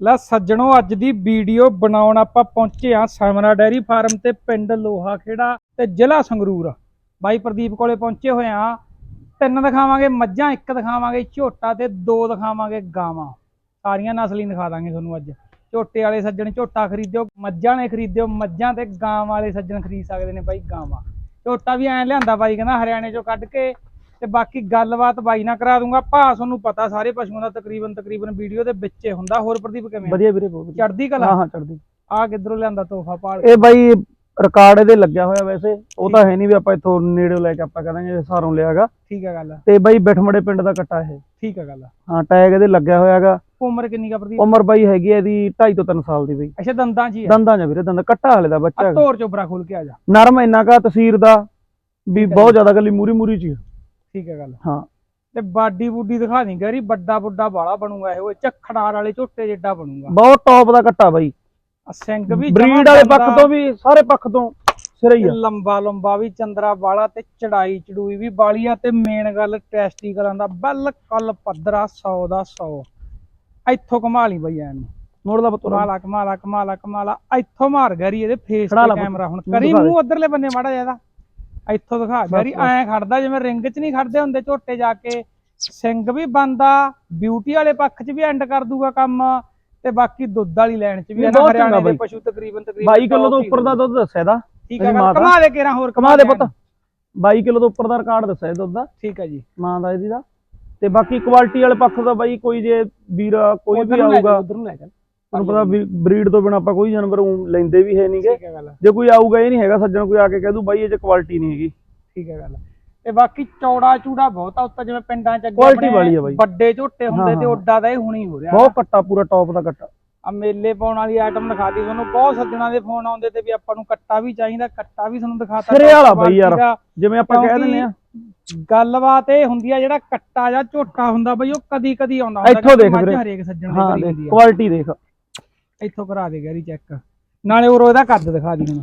ਲੈ ਸੱਜਣੋ, ਅੱਜ ਦੀ ਵੀਡੀਓ ਬਣਾਉਣ ਆਪਾਂ ਪਹੁੰਚੇ ਆ ਸਮਰਾ ਡੈਰੀ ਫਾਰਮ ਤੇ ਪਿੰਡ ਲੋਹਾ ਖੇੜਾ ਤੇ ਜ਼ਿਲ੍ਹਾ ਸੰਗਰੂਰ। ਬਾਈ ਪ੍ਰਦੀਪ ਕੋਲੇ ਪਹੁੰਚੇ ਹੋਏ ਆ ਤਿੰਨ ਦਿਖਾਵਾਂਗੇ ਮੱਝਾਂ, ਇੱਕ ਦਿਖਾਵਾਂਗੇ ਝੋਟਾ ਤੇ ਦੋ ਦਿਖਾਵਾਂਗੇ ਗਾਵਾਂ। ਸਾਰੀਆਂ ਨਸਲੀ ਦਿਖਾ ਦਾਂਗੇ ਤੁਹਾਨੂੰ ਅੱਜ। ਝੋਟੇ ਵਾਲੇ ਸੱਜਣ ਝੋਟਾ ਖਰੀਦਿਓ, ਮੱਝਾਂ ਨੇ ਖਰੀਦਿਓ, ਮੱਝਾਂ ਤੇ ਗਾਵਾਂ ਵਾਲੇ ਸੱਜਣ ਖਰੀਦ ਸਕਦੇ ਨੇ ਬਾਈ ਗਾਵਾਂ। ਝੋਟਾ ਵੀ ਐਂ ਲਿਆਂਦਾ ਬਾਈ, ਕਹਿੰਦਾ ਹਰਿਆਣੇ ਚੋਂ ਕੱਢ ਕੇ ਤੇ ਬਾਕੀ ਗੱਲਬਾਤ ਬਾਈ ਨਾਲ ਕਰਾ ਦੂੰਗਾ। ਭਾ ਤੁਹਾਨੂੰ ਪਤਾ ਸਾਰੇ ਪਸ਼ੂਆਂ ਦਾ ਤਕਰੀਬਨ ਤਕਰੀਬਨ ਵੀਡੀਓ ਦੇ ਵਿੱਚ ਹੀ ਹੁੰਦਾ। ਹੋਰ ਪ੍ਰਦੀਪ ਕਿਵੇਂ ਆ? ਵਧੀਆ ਵੀਰੇ ਬਹੁਤ। ਚੜਦੀ ਕਲਾ? ਹਾਂ ਹਾਂ ਚੜਦੀ ਆ ਕਿੱਧਰੋਂ ਲਿਆਂਦਾ ਤੋਹਫਾ ਪਾਲ ਇਹ ਬਾਈ ਰਿਕਾਰਡ ਇਹਦੇ ਲੱਗਿਆ ਹੋਇਆ ਵੈਸੇ। ਉਹ ਤਾਂ ਹੈ ਨਹੀਂ ਵੀ ਆਪਾਂ ਇੱਥੋਂ ਨੇੜੇੋਂ ਲੈ ਕੇ ਆਪਾਂ ਕਹਾਂਗੇ ਸਾਰੋਂ ਲਿਆਗਾ। ਠੀਕ ਹੈ ਗੱਲ ਤੇ ਬਾਈ ਬਿਠਮੜੇ ਪਿੰਡ ਦਾ ਕੱਟਾ ਇਹ। ਠੀਕ ਹੈ ਗੱਲ ਹਾਂ ਟੈਗ ਇਹਦੇ ਲੱਗਿਆ ਹੋਇਆਗਾ ਉਮਰ ਕਿੰਨੀ ਕਾ ਪ੍ਰਦੀਪ? ਉਮਰ ਬਾਈ ਹੈਗੀ ਹੈ ਇਹਦੀ 2.5 ਤੋਂ 3 ਸਾਲ ਦੀ ਬਈ। ਅੱਛਾ ਦੰਦਾਂ ਆ। ਦੰਦਾਂ ਜਾਂ ਵੀਰੇ ਦੰਦ। ਕੱਟਾ ਵਾਲੇ ਦਾ ਬੱਚਾ ਆ। ਤੋਰ ਚੋਬਰਾ ਖੋਲ ਕੇ ਆ ਜਾ। ਨਰਮ ਇੰਨਾ ਕਾ ਤਸੀਰ ਦਾ ਵੀ ਬਹੁਤ ਜ਼ਿਆਦਾ ਗੱਲੀ ਮੂਰੀ ਮੂਰੀ ਚ ਆ। ਠੀਕ ਹੈ ਗੱਲ। ਹਾਂ। ਤੇ ਬਾਡੀ ਬੁੱਡੀ ਦਿਖਾ ਨਹੀਂ ਗਰੀ ਵੱਡਾ ਵੱਡਾ ਬਾਲਾ ਬਣੂਗਾ ਇਹ ਉਹ ਝਖੜਾਰ ਵਾਲੇ ਝੋਟੇ ਜਿੱਡਾ ਬਣੂਗਾ। ਬਹੁਤ ਟੌਪ ਦਾ ਕੱਟਾ ਬਾਈ। ਸਿੰਘ ਵੀ ਬਰੀਡ ਵਾਲੇ ਪੱਖ ਤੋਂ ਵੀ ਸਾਰੇ ਪੱਖ ਤੋਂ ਸਿਰੇ ਹੀ ਆ। ਲੰਬਾ ਲੰਬਾ ਵੀ ਚੰਦਰਾ ਵਾਲਾ ਤੇ ਚੜਾਈ ਚੜੂਈ ਵੀ ਵਾਲੀ ਆ ਤੇ ਮੇਨ ਗੱਲ ਟੈਸਟੀਕਲਾਂ ਦਾ ਬਿਲਕੁਲ ਪੱਧਰਾ 100 ਦਾ 100 ਇੱਥੋਂ ਕਮਾ ਲਈ ਬਈ ਐਨ। ਮੋੜਦਾ ਪਤੋਰਾ ਕਮਾਲਾ ਕਮਾਲਾ ਕਮਾਲਾ ਕਮਾਲਾ ਇੱਥੋਂ ਮਾਰ ਗਰੀ ਇਹਦੇ ਫੇਸ ਤੇ ਕੈਮਰਾ ਹੁਣ। ਕਰੀ ਦੇ। ਮੂੰਹ ਉਧਰਲੇ ਬੰਨੇ ਮਾੜਾ ਜ਼ਿਆਦਾ ਇੱਥੋਂ ਦਿਖਾ ਗਰੀ ਬਸ। ਐਂ ਖੜਦਾ ਜਿਵੇਂ ਰਿੰਗ 'ਚ ਨਹੀਂ ਖੜਦੇ ਹੁੰਦੇ ਝੋਟੇ ਜਾ ਕੇ ਸਿੰਘ ਵੀ ਬੰਦਾ ਬਿਊਟੀ ਵਾਲੇ ਪੱਖ 'ਚ ਵੀ ਐਂਡ ਕਰ ਦੂਗਾ ਕੰਮ ਤੇ ਬਾਕੀ ਦੁੱਧ ਵਾਲੀ ਲੈਣ 'ਚ ਵੀ ਨਹੀਂ, ਹੈ ਨਾ ਬਹੁਤ ਹਰਿਆਣੇ ਦੇ। ਪਸ਼ੂ ਤਕਰੀਬਨ ਤਕਰੀਬਨ 22 ਕਿਲੋ ਤੋਂ ਉੱਪਰ ਦਾ ਦੁੱਧ ਦੱਸਿਆ ਇਹਦਾ ਠੀਕ ਹੈ ਦਾ। ਕਮਾ ਦੇ ਕੇਰਾ ਹੋਰ ਕਮਾ ਦੇ ਪੁੱਤ ਲੈਣ। 22 ਕਿਲੋ ਤੋਂ ਉੱਪਰ ਦਾ ਰਿਕਾਰਡ ਦੱਸਿਆ ਦੁੱਧ ਦਾ ਠੀਕ ਹੈ ਜੀ ਮਾਂ ਦਾ ਇਹਦੀ ਦਾ ਤੇ ਬਾਕੀ ਕੁਆਲਿਟੀ ਵਾਲੇ ਪੱਖ ਦਾ ਬਾਈ ਕੋਈ ਜੇ ਵੀਰ ਕੋਈ ਵੀ ਜਾ ਆਊਗਾ ਉਧਰ ਨੂੰ ਲੈ ਜਾ ਤੁਹਾਨੂੰ ਪਤਾ ਬਰੀਡ ਤੋਂ ਬਿਨਾ ਆਪਾਂ ਕੋਈ ਜਾਨਵਰ ਲੈਂਦੇ ਵੀ ਹੈ ਨਹੀਂਗੇ ਜੇ ਕੋਈ ਆਊਗਾ ਇਹ ਨਹੀਂ ਹੈਗਾ ਸੱਜਣ ਕੋਈ ਆ ਕੇ ਕਹਿ ਦੂ ਬਾਈ ਇਹ ਚ ਕੁਆਲਿਟੀ ਨਹੀਂ ਹੈਗੀ। ਠੀਕ ਹੈ ਗੱਲ ਤੇ ਬਾਕੀ ਚੌੜਾ ਚੂੜਾ ਬਹੁਤ ਆ ਉੱਤੇ ਜਿਵੇਂ ਪਿੰਡਾਂ 'ਚ ਆਪਣੇ ਵਾਲੀ ਆ ਬਾਈ। ਵੱਡੇ ਝੋਟੇ ਹੁੰਦੇ ਤੇ। ਓਡਾ ਦਾ ਇਹ ਹੁਣੀ ਹੋ ਰਿਹਾ। ਬਹੁਤ ਕੱਟਾ ਪੂਰਾ ਟੌਪ ਦਾ ਕੱਟਾ ਆ ਮੇਲੇ ਪਾਉਣ ਵਾਲੀ ਆਈਟਮ ਦਿਖਾਤੀ ਤੁਹਾਨੂੰ ਬਹੁਤ ਸੱਜਣਾ ਦੇ ਫੋਨ ਆਉਂਦੇ ਤੇ ਵੀ ਆਪਾਂ ਨੂੰ ਕੱਟਾ ਵੀ ਚਾਹੀਦਾ ਕੱਟਾ ਵੀ ਤੁਹਾਨੂੰ ਦਿਖਾਤਾ ਸਿਰੇ ਵਾਲਾ ਬਾਈ ਯਾਰ। ਜਿਵੇਂ ਆਪਾਂ ਕਹਿ ਦਿੰਦੇ ਆ ਗੱਲਬਾਤ ਇਹ ਹੁੰਦੀ ਆ ਜਿਹੜਾ ਕੱਟਾ ਜਾਂ ਝੋਟਾ ਹੁੰਦਾ ਬਈ ਉਹ ਕਦੀ ਕਦੀ ਆਉਂਦਾ ਹੁੰਦਾ ਇੱਥੋਂ ਦੇਖ ਵੀਰੇ। ਹਰੇਕ ਸੱਜਣ ਦੀ ਦੇਖ ਹੁੰਦੀ ਆ। ਕੁਆਲਿਟੀ ਦੇਖ। ਇੱਥੋਂ ਕਰਾ ਦੇ ਗੈਰੀ ਚੈੱਕ ਨਾਲੇ ਉਹ ਇਹਦਾ ਕੱਦ ਦਿਖਾ ਦੀ ਹੁਣ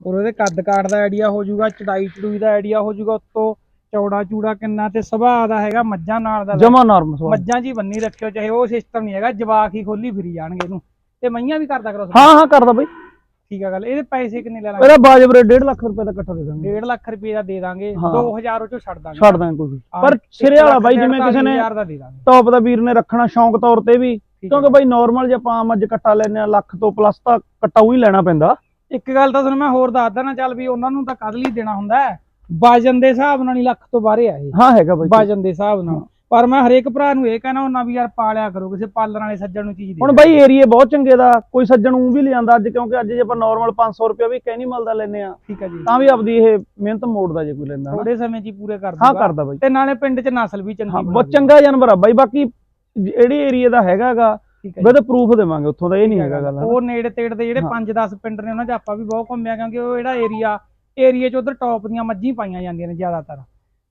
ਔਰ ਉਹਦੇ ਕੱਦ ਕਾਠ ਦਾ ਆਈਡੀਆ ਹੋ ਜਾਊਗਾ ਚੜਾਈ ਚੜੂਈ ਦਾ ਆਈਡੀਆ ਹੋ ਜਾਊਗਾ ਉੱਤੋਂ। ਚੌੜਾ ਚੂੜਾ ਕਿੰਨਾ ਤੇ ਸੁਭਾਅ ਦਾ ਹੈਗਾ ਮੱਝਾਂ ਨਾਲ ਦਾ ਜਮਾ ਨਾਰਮ ਸਵਾਦ ਮੱਝਾਂ ਜੀ ਬੰਨੀ ਰੱਖਿਓ ਚਾਹੇ ਉਹ ਸਿਸਟਮ ਨਹੀਂ ਹੈਗਾ ਜਵਾਕ ਹੀ ਖੋਲੀ ਫਿਰੀ ਜਾਣਗੇ ਇਹਨੂੰ। ਤੇ ਮਈਆਂ ਵੀ ਕਰਦਾ ਕਰੋ ਹਾਂ ਹਾਂ ਕਰਦਾ ਬਾਈ। ਠੀਕ ਆ ਗੱਲ ਇਹਦੇ ਪੈਸੇ ਕਿੰਨੇ ਲੈ ਲਾਂਗੇ ਇਹਦਾ ਬਾਜਬ ਰੇਟ 1.5 ਲੱਖ ਰੁਪਏ ਦਾ ਕੱਟਾ ਦੇ ਦਾਂਗੇ। 1.5 ਲੱਖ ਰੁਪਏ ਦਾ ਦੇ ਦਾਂਗੇ ਹਾਂ। 2000 ਉਹ ਚੋਂ ਛੱਡ ਦਾਂਗੇ। ਛੱਡ ਦਾਂਗੇ ਕੋਈ। ਪਰ ਸਿਰੇ ਵਾਲਾ ਬਾਈ ਜਿਵੇਂ ਕਿਸੇ ਨੇ 43,000 ਦਾ ਦੇ ਦਾਂਗੇ। ਟੌਪ ਦਾ ਵੀਰ ਨੇ ਰੱਖਣਾ ਸ਼ੌਂਕ ਤੌਰ ਤੇ ਵੀ ਕਿਉਂਕਿ ਬਾਈ ਨਾਰਮਲ ਜੇ ਆਪਾਂ ਆਮ ਅੱਜ ਕੱਟਾ ਲੈਨੇ ਆ ਲੱਖ ਤੋਂ ਪਲੱਸ ਤਾਂ ਕੱਟਾ ਉਹੀ ਲੈਣਾ ਪੈਂਦਾ। ਇੱਕ ਗੱਲ ਤਾਂ ਤੁਹਾਨੂੰ ਮੈਂ ਹੋਰ ਦੱਸ ਦੇਣਾ ਚੱਲ ਵੀ ਉਹਨਾਂ ਨੂੰ ਤਾਂ ਕਦ ਲਈ ਦੇਣਾ ਹੁੰਦਾ ਹੈ। ਵਜਨ ਦੇ ਹਿਸਾਬ ਨਾਲ ਹੀ ਲੱਖ ਤੋਂ ਬਾਹਰੇ ਆ ਇਹ। ਹਾਂ ਹੈਗਾ ਬਾਈ। ਵਜਨ ਦੇ ਹਿਸਾਬ ਨਾਲ। ਪਰ ਮੈਂ ਹਰੇਕ ਭਰਾ ਨੂੰ ਇਹ ਕਹਿਣਾ ਹੁੰਦਾ ਵੀ ਯਾਰ ਪਾਲਿਆ ਕਰੋ ਕਿਸੇ ਪਾਲਣ ਵਾਲੇ ਸੱਜਣ ਨੂੰ ਚੀਜ਼ ਹੁਣ ਦੇ ਬਾਈ ਏਰੀਏ ਬਹੁਤ ਚੰਗੇ ਦਾ ਕੋਈ ਸੱਜਣ ਉਹ ਵੀ ਲਿਆਂਦਾ ਅੱਜ ਕਿਉਂਕਿ ਅੱਜ ਜੇ ਆਪਾਂ ਨਾਰਮਲ 500 ਰੁਪਏ ਵੀ ਕੈਨੀਮਲ ਦਾ ਲੈਨੇ ਆ ਠੀਕ ਹੈ ਜੀ। ਤਾਂ ਵੀ ਆਪਦੀ ਇਹ ਮਿਹਨਤ ਮੋੜਦਾ ਜੇ ਕੋਈ ਲੈਂਦਾ। ਥੋੜੇ ਸਮੇਂ 'ਚ ਹੀ ਪੂਰੇ ਕਰ ਹਾਂ ਦੂਗਾ ਕਰਦਾ ਬਾਈ। ਤੇ ਨਾਲੇ ਪਿੰਡ 'ਚ ਨਸਲ ਵੀ ਚੰਗੀ ਹਾਂ ਬਹੁਤ। ਚੰਗਾ ਜਾਨਵਰ ਆ ਬਾਈ ਬਾਕੀ ਜਿਹੜੀ ਏਰੀਏ ਦਾ ਹੈਗਾਗਾ ਠੀਕ ਹੈ ਜੀ। ਪ੍ਰੂਫ ਦੇਵਾਂਗੇ ਉੱਥੋਂ ਦਾ ਇਹ ਨਹੀਂ ਹੈਗਾ ਗੱਲ। ਹਨਾ। ਉਹ ਨੇੜੇ ਤੇੜ ਦੇ ਜਿਹੜੇ ਹਾਂ। 5-10 ਪਿੰਡ ਨੇ ਉਹਨਾਂ 'ਚ ਆਪਾਂ ਵੀ ਬਹੁਤ ਘੁੰਮਿਆ ਕਿਉਂਕਿ ਉਹ ਜਿਹੜਾ ਏਰੀਆ ਏਰੀਏ 'ਚ ਉਧਰ ਟੌਪ ਦੀਆਂ ਮੱਝੀ ਪਾਈਆਂ ਜਾਂਦੀਆਂ ਨੇ ਜ਼ਿਆਦਾਤਰ।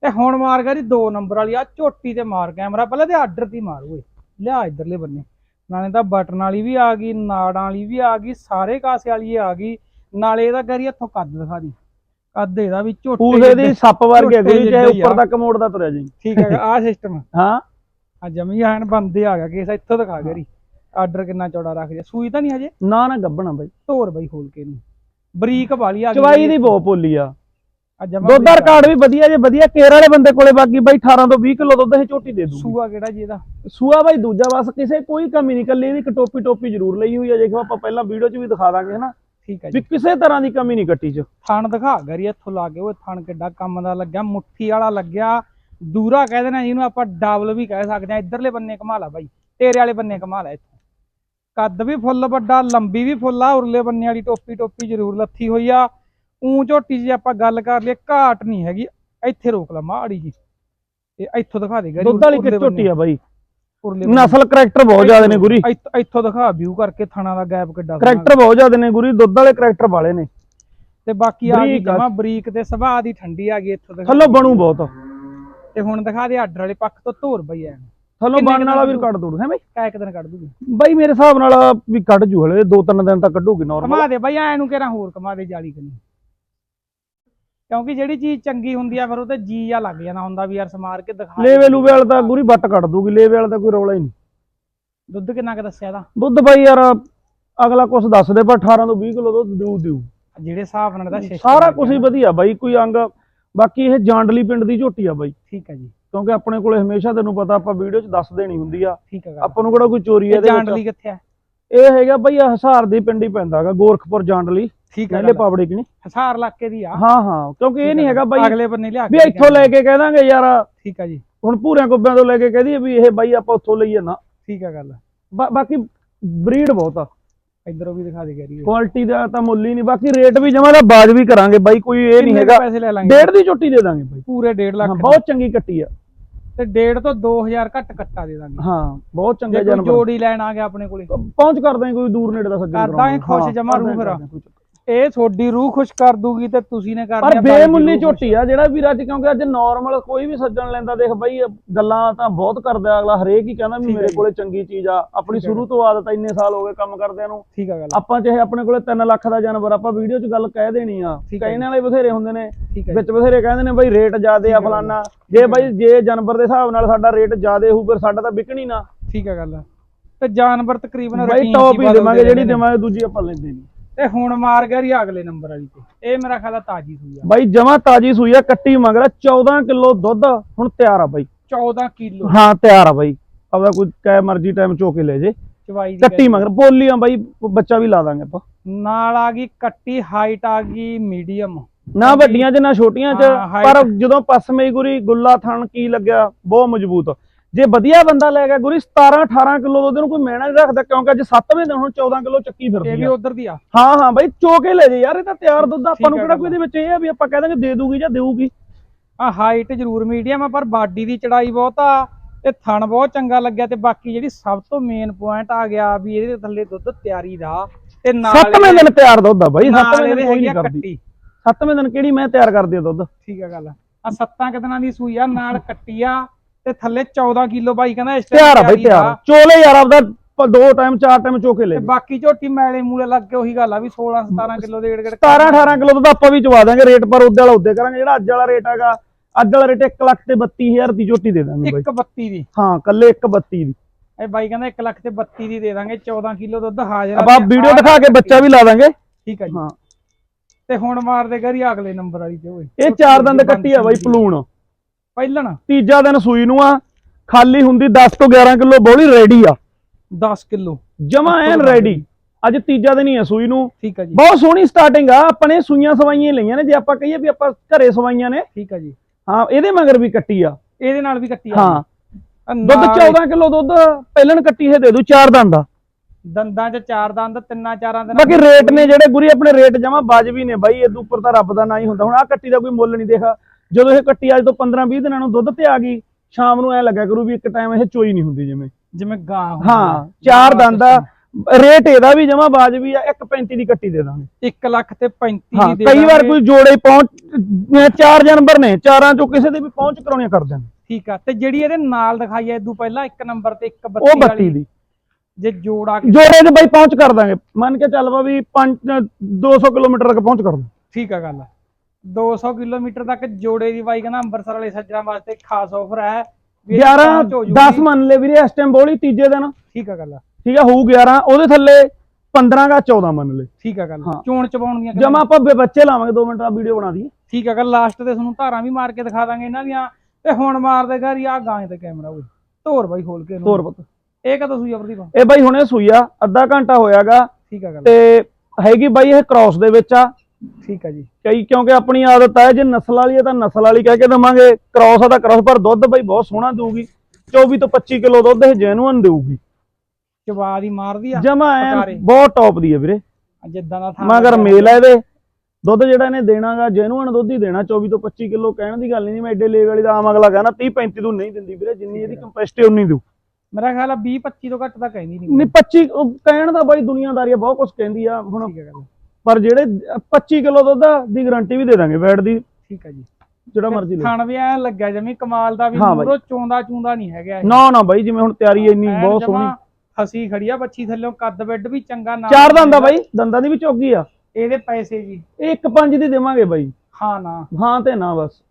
ਤੇ ਹੁਣ ਮਾਰ ਗਰੀ 2 ਨੰਬਰ ਵਾਲੀ ਆ ਝੋਟੀ ਤੇ ਮਾਰ ਕੈਮਰਾ ਪਹਿਲਾਂ ਤੇ ਆਰਡਰ ਤੇ ਹੀ ਮਾਰ ਓਏ ਲਿਆ ਇਧਰਲੇ ਬੰਨੇ। ਨਾਲੇ ਤਾਂ ਬਟਨ ਵਾਲੀ ਵੀ ਆ ਗਈ ਨਾੜਾਂ ਵਾਲੀ ਵੀ ਆ ਗਈ ਸਾਰੇ ਕਾਸੇ ਵਾਲੀ ਆ ਗਈ। ਨਾਲੇ ਇਹਦਾ ਗਰੀ ਹੱਥੋਂ ਕੱਦ ਦਿਖਾ ਦੀ। ਕੱਦ ਇਹਦਾ ਵੀ ਝੋਟੇ ਪੂਸੇ ਦੀ ਸੱਪ ਵਰਗੇ ਝੋਟੇ ਗੁਰੂ ਚਾਹੇ ਜਿੱਡੇ ਹੀ ਉੱਪਰ ਆ। ਤੱਕ ਮੋੜਦਾ ਤੁਰਿਆ ਜੀ ਠੀਕ ਹੈ ਆ ਸਿਸਟਮ ਹਾਂ। ਆ ਜਮੀ ਐਨ ਬੰਦੇ ਆ ਗਿਆ ਕੇਸ ਇੱਥੋਂ ਦਿਖਾ ਗਰੀ ਆਰਡਰ ਕਿੰਨਾ ਚੌੜਾ ਰੱਖ ਜਾ ਸੂਈ ਤਾਂ ਨਹੀਂ ਹਜੇ? ਨਾ ਨਾ ਗੱਬਣਾ ਬਾਈ। ਧੋਰ ਬਈ ਖੋਲ ਕੇ ਇਹਨੂੰ। ਬਰੀਕ ਵਾਲੀ ਆ ਗਈ। ਚਵਾਈ ਦੀ ਬਹੁਤ ਪੋਲੀ ਆ। ਆ ਦੁੱਧ ਦਾ ਆ। ਰਿਕਾਰਡ ਵੀ ਵਧੀਆ ਜੇ ਵਧੀਆ। ਕੇਰ ਵਾਲੇ ਬੰਦੇ ਕੋਲੇ ਬਾਕੀ ਬਾਈ 18 ਤੋਂ 20 ਕਿਲੋ ਦੁੱਧ ਇਹ ਝੋਟੀ ਦੇ ਦੂ ਸੂਆ ਕਿਹੜਾ ਜੀ ਇਹਦਾ? ਸੂਆ ਬਾਈ ਦੂਜਾ ਬਸ ਕਿਸੇ ਕੋਈ ਕਮੀ ਨਹੀਂ ਕੱਲੀ ਇਹਦੀ ਕਟੋਪੀ ਟੋਪੀ ਜ਼ਰੂਰ ਲਈ ਹੋਈ ਆ। ਜੇ ਆਪਾਂ ਪਹਿਲਾਂ ਵੀਡੀਓ 'ਚ ਵੀ ਦਿਖਾ ਦਾਂਗੇ ਹਨਾ? ਠੀਕ ਹੈ ਵੀ ਜੀ। ਕਿਸੇ ਤਰ੍ਹਾਂ ਦੀ ਕਮੀ ਨਹੀਂ ਕੱਟੀ 'ਚ। ਥਣ ਦਿਖਾ ਗਰੀ ਇੱਥੋਂ ਲਾ ਕੇ। ਉਹ ਥਣ ਕਿੱਡਾ ਕੰਮ ਦਾ ਲੱਗਿਆ। ਮੁੱਠੀ ਵਾਲਾ ਲੱਗਿਆ। ਦੂਰਾ ਕਹਿ ਦੇਣਾ ਜਿਹਨੂੰ ਆਪਾਂ ਡਬਲ ਵੀ ਕਹਿ ਸਕਦੇ ਆ ਇਧਰਲੇ ਬੰਨੇ ਘਮਾ ਲਾ ਬਾਈ ਤੇਰੇ ਵਾਲੇ ਬੰਨੇ ਘਮਾ ਲਾ ਇੱਥੋਂ। ਕੱਦ ਵੀ ਫੁੱਲ ਵੱਡਾ ਲੰਬੀ ਵੀ ਫੁੱਲ ਆ ਉਰਲੇ ਬੰਨੇ ਵਾਲੀ ਟੋਪੀ ਟੋਪੀ ਜ਼ਰੂਰ ਲੱਥੀ ਹੋਈ ਆ। ਊਂ ਝੋਟੀ ਜੀ ਆਪਾਂ ਗੱਲ ਕਰ ਲਈਏ ਘਾਟ ਨਹੀਂ ਹੈਗੀ ਇੱਥੇ ਰੋਕ ਲਾ ਮਾੜੀ ਜੀ ਤੇ ਇੱਥੋਂ ਦਿਖਾ ਦੇ ਗਰੀ ਦੁੱਧ ਵਾਲੀ ਕਿ ਝੋਟੀ ਆ ਬਾਈ। ਨਸਲ ਕਰੈਕਟਰ ਬਹੁਤ ਜ਼ਿਆਦੇ ਨੇ ਗੁਰੀ। ਇੱਥ- ਦਿਖਾ ਵਿਊ ਕਰਕੇ ਥਣਾ ਦਾ ਗੈਪ ਕਿੱਡਾ ਕਰੈਕਟਰ ਬਹੁਤ ਜ਼ਿਆਦੇ ਨੇ ਗੁਰੀ ਦੁੱਧ ਵਾਲੇ ਕਰੈਕਟਰ ਵਾਲੇ ਨੇ। ਤੇ ਬਾਕੀ ਆ ਗਈ ਬਰੀਕ ਆ। ਜਮਾ ਬਰੀਕ ਤੇ ਸੁਭਾਅ ਦੀ ਠੰਡੀ ਆ ਗਈ ਇੱਥੋਂ ਦਿਖਾ ਥੱਲੋਂ ਬਣੂ ਬਹੁਤ। ਤੇ ਹੁਣ ਦਿਖਾ ਦੇ ਆਰਡਰ ਵਾਲੇ ਪੱਖ ਤੋਂ ਧੋਰ ਪਈ ਐ ਥੱਲੋਂ ਕਿੰਨੇ ਬਣਨ ਵਾਲਾ ਵੀ ਕੱਢ? ਦੂੜ ਹੈ ਬਾਈ? ਕਾ ਇੱਕ ਦਿਨ ਕੱਢ ਦੂਗੀ। ਬਾਈ ਮੇਰੇ ਹਿਸਾਬ ਨਾਲ ਵੀ ਕੱਢ ਜੂ ਹਲੇ ਦੋ ਤਿੰਨ ਦਿਨ ਤੱਕ ਕੱਢੂਗੀ ਨਾਰਮਲ ਕਮਾ ਦੇ ਬਈ ਐ ਨੂੰ ਕਿਹੜਾ ਹੋਰ ਕਮਾ ਦੇ ਜਾਲੀ ਕਨੀ। ਕਿਉਂਕਿ ਜਿਹੜੀ ਚੀਜ਼ ਚੰਗੀ ਹੁੰਦੀ ਆ ਫਿਰ ਉਹ ਤੇ ਜੀ ਆ ਲੱਗ ਜਾਂਦਾ ਹੁੰਦਾ ਵੀ ਯਾਰ ਸਮਾਰ ਕੇ ਦਿਖਾ ਲੇਵੇ ਲੂਵੇ ਵਾਲਾ ਤਾਂ ਗੁਰੀ ਬੱਟ ਕੱਢ ਦੂਗੀ ਲੇਵੇ ਵਾਲਾ ਤਾਂ ਕੋਈ ਰੌਲਾ ਹੀ ਨਹੀਂ। ਦੁੱਧ ਕਿੰਨਾ ਕੁ ਦੱਸਿਆ ਦਾ ਦੁੱਧ ਬਾਈ ਯਾਰ ਅਗਲਾ ਕੁਛ ਦੱਸ ਦੇ ਪਰ 18 ਤੋਂ 20 ਕਿਲੋ ਦੁੱਧ ਦਿਉ ਦਿਉ ਜਿਹੜੇ ਹਿਸਾਬ ਨਾਲ ਦਾ ਸਾਰਾ ਕੁਝ ਹੀ। ਵਧੀਆ ਬਾਈ ਕੋਈ ਅੰਗ ਬਾਕੀ ਇਹ ਜਾਂਡਲੀ ਪਿੰਡ ਦੀ ਝੋਟੀ ਆ ਬਾਈ। ਠੀਕ ਹੈ ਜੀ। ਕਿਉਂਕਿ ਆਪਣੇ ਕੋਲੇ ਹਮੇਸ਼ਾ ਤੈਨੂੰ ਪਤਾ ਆਪਾਂ ਵੀਡੀਓ 'ਚ ਦੱਸ ਦੇਣੀ ਹੁੰਦੀ ਆ। ਠੀਕ ਹੈ ਆਪਾਂ ਨੂੰ ਕਿਹੜਾ ਕੋਈ ਚੋਰੀ ਇਹ ਇਹਦੇ ਵਿੱਚ ਜਾਂਡਲੀ ਕਿੱਥੇ ਹੈ ਇਹ ਹੈਗਾ ਬਈ ਹਸਾਰ ਦੀ ਪਿੰਡੀ ਪੈਂਦਾ ਹੈਗਾ ਗੋਰਖਪੁਰ ਜਾਂਡਲੀ। ਠੀਕ ਹੈ ਪਹਿਲੇ ਪਾਵੜੇ ਕਿਣੀ ਹਸਾਰ ਇਲਾਕੇ ਦੀ ਆ। ਹਾਂ ਹਾਂ ਕਿਉਂਕਿ ਇਹ ਨਹੀਂ ਹੈਗਾ ਬਾਈ। ਅਗਲੇ ਬੰਨੇ ਲਿਆ ਵੀ ਇੱਥੋਂ ਲੈ ਕੇ ਕਹਿ ਦਾਂਗੇ ਯਾਰ। ਠੀਕ ਹੈ ਜੀ। ਹੁਣ ਪੂਰਿਆਂ ਕੁੱਬਿਆਂ ਤੋਂ ਲੈ ਕੇ ਕਹਦੀ ਵੀ ਇਹ ਬਾਈ ਆਪਾਂ ਉੱਥੋਂ ਲਈਏ ਨਾ। ਠੀਕ ਹੈ ਗੱਲ। ਬਾਕੀ ਬਰੀਡ ਬਹੁਤ ਆ। ਇਧਰੋਂ ਵੀ ਦਿਖਾ ਦੇ ਗੈਰੀ ਕੁਆਲਿਟੀ ਦਾ ਤਾਂ ਮੁੱਲ ਹੀ ਨਹੀਂ ਬਾਕੀ ਰੇਟ ਵੀ ਜਮਾ ਦਾ ਬਾਜ ਵੀ ਕਰਾਂਗੇ ਬਾਈ ਕੋਈ ਇਹ ਨਹੀਂ ਹੈਗਾ। ਪੈਸੇ ਲੈ ਲਾਂਗੇ? ਡੇਢ ਦੀ ਝੋਟੀ ਦੇ ਦਾਂਗੇ ਬਾਈ। ਪੂਰੇ 1.5 ਲੱਖ। ਬਹੁਤ ਚੰਗੀ ਕੱਟੀ ਆ। ਤੇ ਡੇਢ ਤੋਂ 2000 ਘੱਟ ਕੱਟਾ ਦੇ ਦਾਂਗੇ। ਹਾਂ ਬਹੁਤ ਚੰਗਾ ਜੇ ਕੋਈ ਜਾਨਵਰ ਜੋੜੀ ਲੈਣ ਆ ਗਿਆ ਆਪਣੇ ਕੋਲੇ। ਪਹੁੰਚ ਕਰਦੇ ਕੋਈ ਦੂਰ ਨੇੜੇ ਦਾ ਸੱਜਣ ਕਰ ਭਰਾਵਾਂ ਦਾਂਗੇ ਖੁਸ਼ ਜਮਾਂ ਰੂਹ ਫਿਰ। ਇਹ ਤੁਹਾਡੀ ਰੂਹ ਖੁਸ਼ ਕਰ ਦੂਗੀ ਤੇ ਤੁਸੀਂ ਨੇ ਕਰਨੀ ਪਰ ਬੇਮੁੱਲੀ। ਝੋਟੀ ਆ। ਜਿਹੜਾ ਵੀਰ ਅੱਜ ਕਿਉਂਕਿ ਅੱਜ ਨਾਰਮਲ ਕੋਈ ਵੀ ਸੱਜਣ ਲੈਂਦਾ ਦੇਖ ਬਾਈ ਗੱਲਾਂ ਤਾਂ ਬਹੁਤ ਕਰਦਾ ਅਗਲਾ ਹਰੇਕ ਹੀ ਕਹਿੰਦਾ ਵੀ ਮੇਰੇ। ਕੋਲੇ ਚੰਗੀ ਚੀਜ਼ ਆ। ਆਪਣੀ। ਸ਼ੁਰੂ ਤੋਂ ਆਦਤ ਆ ਇੰਨੇ ਸਾਲ ਹੋ ਗਏ ਕੰਮ ਕਰਦਿਆਂ ਨੂੰ। ਠੀਕ ਆ ਗੱਲ ਆਪਾਂ ਚਾਹੇ ਆਪਣੇ ਕੋਲੇ 3 ਲੱਖ ਦਾ ਜਾਨਵਰ ਆਪਾਂ ਵੀਡੀਓ 'ਚ ਗੱਲ ਕਹਿ ਦੇਣੀ ਆ। ਕਹਿਣ ਵਾਲੇ ਬਥੇਰੇ ਹੁੰਦੇ ਨੇ ਵਿੱਚ ਬਥੇਰੇ ਕਹਿੰਦੇ ਨੇ ਬਾਈ ਰੇਟ ਜ਼ਿਆਦੇ ਆ ਫਲਾਨਾ। ਜੇ ਬਾਈ ਜੇ ਜਾਨਵਰ ਦੇ ਹਿਸਾਬ ਨਾਲ ਸਾਡਾ ਰੇਟ ਜ਼ਿਆਦੇ ਹੋਊ ਫਿਰ ਸਾਡਾ ਤਾਂ ਵਿਕਣੀ ਨਾ। ਠੀਕ ਆ ਗੱਲ ਤੇ ਜਾਨਵਰ ਤਕਰੀਬਨ ਬਾਈ ਟੌਪ ਹੀ ਦੇਵਾਂਗੇ ਜਿਹੜੀ। ਦੇਵਾਂਗੇ ਦੂਜੀ ਆਪਾਂ ਲੈਂਦੇ ਨਹੀਂ ਤੇ ਹੁਣ ਮਾਰ ਗਿਆ ਰੀ ਅਗਲੇ ਨੰਬਰ ਵਾਲੀ ਤੇ। ਇਹ ਮੇਰਾ ਖਿਆਲ ਆ ਤਾਜੀ ਸੂਈ ਆ। ਬਾਈ ਜਮਾ ਤਾਜੀ ਸੂਈ ਆ ਕੱਟੀ ਮਗਰ 14 ਕਿਲੋ ਦੁੱਧ ਹੁਣ ਤਿਆਰ ਆ ਬਾਈ। 14 ਕਿਲੋ। ਹਾਂ ਤਿਆਰ ਆ ਬਾਈ। ਆਪਦਾ ਕੋਈ ਕੈ ਮਰਜ਼ੀ ਟਾਈਮ ਚੋ ਕੇ ਲੈ ਜੇ। ਚਵਾਈ ਦੀ ਕੱਟੀ ਮਗਰ ਬੋਲੀਆਂ ਬਾਈ ਬੱਚਾ ਵੀ ਲਾ ਦਾਂਗੇ ਆਪਾਂ। ਨਾਲ ਆ ਗਈ ਕੱਟੀ ਹਾਈਟ ਆ ਗਈ ਮੀਡੀਅਮ ਨਾ ਵੱਡੀਆਂ 'ਚ ਨਾ ਛੋਟੀਆਂ 'ਚ ਪਰ ਜਦੋਂ ਪਸਮੇ ਗੁਰੀ ਗੁੱਲਾ ਥਣ ਕੀ ਲੱਗਿਆ ਬਹੁਤ ਮਜ਼ਬੂਤ। ਜੇ ਵਧੀਆ ਬੰਦਾ ਲੈ ਗਿਆ ਗੁਰੀ 17 18 ਕਿਲੋ ਦੁੱਧ ਨੂੰ ਕੋਈ ਮੈਣਾ ਨਹੀਂ ਰੱਖਦਾ ਕਿਉਂਕਿ ਅੱਜ 7ਵੇਂ ਦਿਨ ਹੁਣ 14 ਕਿਲੋ ਚੱਕੀ ਇਹ ਫਿਰਦੀ ਵੀ ਆ। ਉਧਰ ਦੀ ਆ। ਹਾਂ ਹਾਂ ਬਾਈ ਚੋ ਕੇ ਲੈ ਜੇ ਯਾਰ ਇਹ ਤਾਂ ਤਿਆਰ ਦੁੱਧ ਆਪਾਂ ਨੂੰ ਕਿਹੜਾ ਕੋਈ ਇਹਦੇ ਵਿੱਚ ਇਹ ਆ ਵੀ ਆਪਾਂ ਕਹਿ ਦਾਂਗੇ ਦੇ ਦੂਗੀ ਜਾਂ ਦੇਊਗੀ। ਆ ਹਾਈਟ ਜ਼ਰੂਰ ਮੀਡੀਅਮ ਆ ਪਰ ਬਾਡੀ ਦੀ ਚੜਾਈ ਬਹੁਤ ਆ ਤੇ ਥਣ ਬਹੁਤ ਚੰਗਾ ਲੱਗਿਆ ਤੇ ਬਾਕੀ ਜਿਹੜੀ ਸਭ ਤੋਂ ਮੇਨ ਪੁਆਇੰਟ ਆ ਗਿਆ ਵੀ ਇਹਦੇ ਥੱਲੇ ਦੁੱਧ ਤਿਆਰੀ ਦਾ ਤੇ ਨਾਲ 7ਵੇਂ ਦਿਨ ਤਿਆਰ ਦੁੱਧ ਆ ਬਾਈ ਨਾਲ 7ਵੇਂ ਇਹਦੇ ਦਿਨ ਕੋਈ ਨਹੀਂ ਕਰਦੀ। ਕੱਟੀ। 7ਵੇਂ ਦਿਨ ਕਿਹੜੀ ਮੈਂ ਤਿਆਰ ਕਰਦੀ ਆ ਦੁੱਧ? ਠੀਕ ਆ ਗੱਲ। ਆ ਸੱਤਾਂ ਕੁ ਦਿਨਾਂ ਦੀ ਸੂਈ ਆ ਨਾਲ ਕੱਟੀ ਆ ਤੇ ਥੱਲੇ 14 ਕਿਲੋ ਬਾਈ ਕਹਿੰਦਾ ਇਸ time ਤਿਆਰ ਆ ਬਾਈ ਤਿਆਰੀ ਤਿਆਰ ਦਾ। ਆ। ਚੋਲੇ ਯਾਰ ਆਪਦਾ ਪ- ਦੋ ਟਾਈਮ ਚਾਰ ਟਾਈਮ ਚੋ ਕੇ ਲੈ ਤੇ ਜੇ। ਬਾਕੀ ਝੋਟੀ ਮੈਲੇ ਮੂਲੇ ਲੱਗ ਕੇ ਉਹੀ ਗੱਲ ਆ ਵੀ 16 17 ਕਿਲੋ ਦੇ ਗੇੜ 17 18 ਕਿਲੋ ਦਾ ਆਪਾਂ ਵੀ ਚਵਾ ਦਾਂਗੇ ਰੇਟ ਪਰ ਉਹਦੇ ਵਾਲਾ ਉਹਦੇ ਕਰਾਂਗੇ। ਜਿਹੜਾ ਅੱਜ ਵਾਲਾ ਰੇਟ ਹੈਗਾ ਅੱਜ ਵਾਲਾ ਰੇਟ 1 ਲੱਖ ਤੇ 32000 ਦੀ ਝੋਟੀ ਦੇ ਦਾਂਗੇ ਬਾਈ। 132 ਦੀ। ਹਾਂ ਕੱਲੇ 132 ਦੀ। ਇਹ ਬਾਈ ਕਹਿੰਦਾ 1 ਲੱਖ ਤੇ 32 ਦੀ ਦੇ ਦਾਂਗੇ 14 ਕਿਲੋ ਦੁੱਧ ਹਾਜ਼ਰ ਆ ਆਪਾਂ ਤੇ ਵੀਡੀਓ ਦਿਖਾ ਕੇ ਬੱਚਾ ਵੀ ਲਾ ਦਾਂਗੇ। ਠੀਕ ਆ ਜੀ। ਹਾਂ। ਤੇ ਹੁਣ ਮਾਰਦੇ ਗਰੀ ਅਗਲੇ ਨੰਬਰ ਵਾਲੀ ਤੇ ਓਏ। ਇਹ ਚਾਰ ਦੰਦ ਕੱਟੀ ਆ ਬਾਈ ਪਲੂਣ। ਪਹਿਲਣ। ਤੀਜਾ ਦਿਨ ਸੂਈ ਨੂੰ ਆ ਖਾਲੀ ਹੁੰਦੀ 10 ਤੋਂ 11 ਕਿਲੋ ਬੋਲੀ ਰੈਡੀ ਆ। 10 ਕਿਲੋ। ਜਮਾ ਐਨ ਰੈਡੀ। ਅੱਜ ਤੀਜਾ ਦਿਨ ਹੀ ਆ ਸੂਈ ਨੂੰ। ਠੀਕ ਆ ਜੀ। ਬਹੁਤ ਸੋਹਣੀ ਸਟਾਰਟਿੰਗ ਆ ਆਪਣੇ ਸੂਈਆਂ ਸਵਾਈਆਂ ਹੀ ਲਈਆਂ ਨੇ ਜੇ ਆਪਾਂ ਕਹੀਏ ਵੀ ਆਪਾਂ ਘਰੇ ਸਵਾਈਆਂ ਨੇ। ਠੀਕ ਆ ਜੀ। ਹਾਂ ਇਹਦੇ ਮਗਰ ਵੀ ਕੱਟੀ ਆ। ਇਹਦੇ ਨਾਲ ਵੀ ਕੱਟੀ ਆ। ਹਾਂ। ਦੁੱਧ ਨਾਲ 14 ਕਿਲੋ ਦੁੱਧ ਪਹਿਲਣ ਕੱਟੀ ਇਹ ਦੇ ਦੂ ਚਾਰ ਦੰਦ ਆ। ਦੰਦਾਂ 'ਚ ਚਾਰ ਦੰਦ ਤਿੰਨਾਂ ਚਾਰਾਂ ਦੇ ਬਾਕੀ ਰੇਟ ਨੇ ਜਿਹੜੇ ਗੁਰੀ ਆਪਣੇ ਰੇਟ ਜਮਾ ਬਾਜਵੀ ਨੇ ਬਾਈ ਇਹਦੇ ਉੱਪਰ ਤਾਂ ਰੱਬ ਦਾ ਨਾ ਹੀ ਹੁੰਦਾ। ਹੁਣ ਆ ਕੱਟੀ ਦਾ ਕੋਈ ਮੁੱਲ ਨਹੀਂ ਦੇਖਾ। ਜਦੋਂ ਇਹ ਕੱਟੀ ਅੱਜ ਤੋਂ 15 20 ਦਿਨਾਂ ਨੂੰ ਦੁੱਧ ਤੇ ਆ ਗਈ ਸ਼ਾਮ ਨੂੰ ਐ ਲੱਗਿਆ ਕਰੂ ਵੀ ਇੱਕ ਟਾਈਮ ਇਹ ਚੋਈ ਨਹੀਂ ਹੁੰਦੀ ਜਿਵੇਂ। ਜਿਵੇਂ ਗਾਂ ਹੁੰਦੀ ਹਾਂ ਆ। ਚਾਰ ਦੰਦ ਆ ਰੇਟ ਇਹਦਾ ਵੀ ਜਮਾ ਬਾਜਵੀ ਆ 1.35 ਦੀ ਕੱਟੀ ਦੇ ਦਾਂਗੇ। 1 ਲੱਖ ਤੇ 35 ਹਾਂ ਦੀ ਦੇ ਕਈ ਵਾਰ। ਕੋਈ ਜੋੜੇ ਪਹੁੰਚ ਚਾਰ ਜਾਨਵਰ ਨੇ ਚਾਰਾਂ ਚੋਂ ਕਿਸੇ ਦੇ ਵੀ ਪਹੁੰਚ ਕਰਾਉਣੀਆਂ ਕਰ ਦਿੰਦੇ ਠੀਕ ਆ ਤੇ ਜਿਹੜੀ ਇਹਦੇ ਨਾਲ ਦਿਖਾਈ ਐ ਇਦੋਂ ਪਹਿਲਾਂ ਇੱਕ ਨੰਬਰ ਤੇ ਇੱਕ 32 ਉਹ 32 ਵਾਲੀ ਦੀ। ਜੇ ਜੋੜਾ ਜੋੜੇ ਦੇ ਬਾਈ ਪਹੁੰਚ ਕਰ ਦਾਂਗੇ। ਮੰਨ ਕੇ ਚੱਲ ਵਾ ਵੀ 5 200 ਕਿਲੋਮੀਟਰ ਤੱਕ ਪਹੁੰਚ ਕਰ ਦਾਂਗੇ। ਠੀਕ ਆ ਗੱਲ 200 ਕਿਲੋਮੀਟਰ ਤੱਕ ਜੋੜੇ ਦੀ ਬਾਈ ਕਹਿੰਦਾ ਅੰਮ੍ਰਿਤਸਰ ਵਾਲੇ ਸੱਜਣਾ ਵਾਸਤੇ ਖਾਸ ਆਫਰ ਹੈ। ਵੀ ਇਹ 11 ਪਹੁੰਚ ਹੋ ਜੂਗੀ। 10 ਮੰਨ ਲੈ ਵੀਰੇ ਇਸ ਟਾਈਮ ਬੋਲੀ ਤੀਜੇ ਦਿਨ। ਠੀਕ ਆ ਗੱਲ ਠੀਕ ਆ ਹੋਊ 11 ਉਹਦੇ ਥੱਲੇ 15 ਦਾ 14 ਮੰਨ ਲੈ। ਠੀਕ ਆ ਗੱਲ। ਚੋਣ ਚਬਾਉਣ ਦੀਆਂ? ਜਮਾ ਆਪਾਂ ਬੱਚੇ ਲਾਵਾਂਗੇ 2 ਮਿੰਟ ਦਾ ਵੀਡੀਓ ਬਣਾ ਦਈਏ। ਠੀਕ ਆ ਗੱਲ ਲਾਸਟ ਤੇ ਤੁਹਾਨੂੰ ਧਾਰਾਂ ਵੀ ਮਾਰ ਕੇ ਦਿਖਾ ਦਾਂਗੇ ਇਹਨਾਂ ਦੀਆਂ। ਤੇ ਹੁਣ ਮਾਰ ਦੇ ਘਰ ਆ ਗਾਂ ਤੇ ਕੈਮਰਾ ਓਏ। ਧੋਰ ਬਾਈ ਖੋਲ ਕੇ। ਹੋਰ ਪੁੱਤ। ਇਹ ਕਦੋਂ ਸੂਈ ਅਪਰਦੀਪ ਇਹ ਬਾਈ ਹੁਣੇ ਸੂਈ ਆ ਅੱਧਾ ਘੰਟਾ ਹੋਇਆਗਾ। ਠੀਕ ਆ ਗੱਲ ਤੇ ਹੈਗੀ ਬਾਈ ਇਹ ਕ੍ਰਾਸ ਦੇ ਵਿੱਚ ਆ। ਠੀਕ ਆ ਜੀ। ਕਈ ਕਿਉਂਕਿ ਆਪਣੀ ਆਦਤ ਹੈ ਜੇ ਨਸਲ ਵਾਲੀ ਹੈ ਤਾਂ ਨਸਲ ਵਾਲੀ ਕਹਿ ਕੇ ਦਵਾਂਗੇ ਕ੍ਰਾਸ ਆ ਤਾਂ ਕ੍ਰਾਸ ਪਰ ਦੁੱਧ ਬਾਈ ਬਹੁਤ ਸੋਹਣਾ ਦੇਊਗੀ। 24 ਤੋਂ 25 ਕਿਲੋ ਦੁੱਧ ਇਹ ਜੈਨੂਅਨ ਦੇਊਗੀ। ਚਵਾ ਦੀ ਮਾਰਦੀ ਆ ਜਮਾ। ਐਨ ਬਹੁਤ ਟੌਪ ਦੀ ਹੈ ਵੀਰੇ। ਜਿੱਦਾਂ ਦਾ ਥਾਂ ਮਗਰ ਮੇਲ ਹੈ ਇਹਦੇ। ਦੁੱਧ ਜਿਹੜਾ ਇਹਨੇ ਦੇਣਾਗਾ ਜੈਨੂਅਨ ਦੁੱਧ ਹੀ ਦੇਣਾ 24 ਤੋਂ 25 ਕਿਲੋ ਕਹਿਣ ਦੀ ਗੱਲ ਨਹੀਂ ਮੈਂ ਐਡੇ ਲੇਵ ਵਾਲੀ ਦਾ ਆਮ ਅਗਲਾ ਕਹਿੰਦਾ 30 35 ਤੋਂ ਨਹੀਂ ਦਿੰਦੀ ਵੀਰੇ ਜਿੰਨੀ ਇਹਦੀ ਕੰਪੈਸਟੀ ਉਨੀ ਦੂ ਮੇਰਾ ਖਿਆਲ ਆ 20 25 ਤੋਂ ਘੱਟ ਤਾਂ ਕਹਿੰਦੀ ਨਹੀਂ ਨਹੀਂ 25 ਉਹ ਕਹਿਣ ਦਾ ਬਾਈ ਦੁਨੀਆਦਾਰੀ ਆ, ਬਹੁਤ ਕੁਝ ਕਹਿੰਦੀ ਆ ਹੁਣ ਪਰ ਜਿਹੜੇ 25 ਕਿਲੋ ਦੁੱਧ ਦੀ ਗਾਰੰਟੀ ਵੀ ਦੇ ਦਾਂਗੇ ਵੈਟ ਦੀ। ਠੀਕ ਆ ਜੀ। ਜਿਹੜਾ ਮਰਜ਼ੀ ਲੈ ਖਾਣ ਵੀ ਐ ਲੱਗਿਆ ਜਮੀ ਕਮਾਲ ਦਾ ਵੀ ਹਾਂ। ਮੂਰੋ ਚੋਂਦਾ ਚੂੰਦਾ ਨਹੀਂ ਹੈਗਾ। ਨਾ ਨਾ ਬਾਈ ਜਿਵੇਂ ਹੁਣ ਤਿਆਰੀ ਇੰਨੀ ਬਹੁਤ ਸੋਹਣੀ। ਹਸੀ ਖੜੀ ਆ ਬੱਚੀ ਥੱਲੇ ਕੱਦ ਬੈੱਡ ਵੀ ਚੰਗਾ ਨਾ ਚਾਰ ਦੰਦ ਆ ਬਾਈ ਦੰਦਾਂ ਦੀ ਵੀ ਚੌਕੀ ਆ। ਇਹਦੇ ਪੈਸੇ ਜੀ। ਇਹ ਇੱਕ ਪੰਜ ਦੀ ਦੇਵਾਂਗੇ ਬਾਈ। ਹਾਂ ਨਾ। ਹਾਂ ਤੇ ਨਾ ਬਸ।